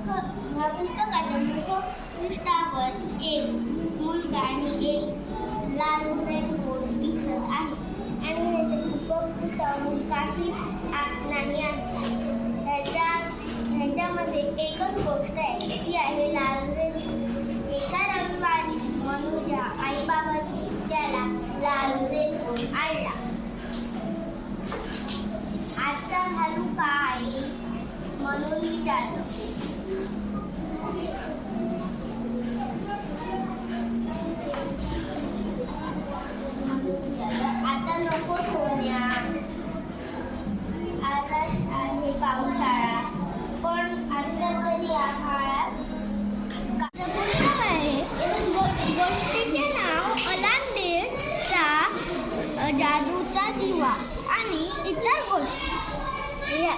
मुख ह्या पुस्तकाच्या मुखपृष्ठावर एक मुलगा आणि एक लाल रेनकोट दिसत आहे आणि ह्याच्या मुखपृष्ठावर काही आत नाही आहे ह्याच्या ह्याच्यामध्ये एकच गोष्ट आहे ती आहे लाल रेनकोट विचारलं आता नको सोन्या. आता आहे पावसाळा. पण आता तरी या पुस्तक आहे गोष्टीचे नाव अलांडीचा जादूचा दिवा आणि इतर गोष्टी. या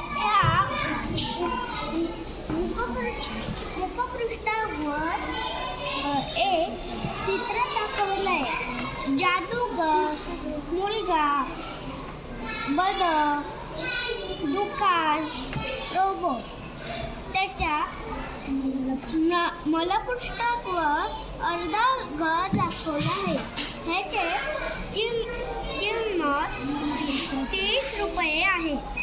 एक चित्र दाखवलंय. जादूगर मुलगा बद दुकान रोबोट त्याच्या मला पुस्तकवर अर्धा घर दाखवलं आहे. ह्याचे किंमत तीस रुपये आहे.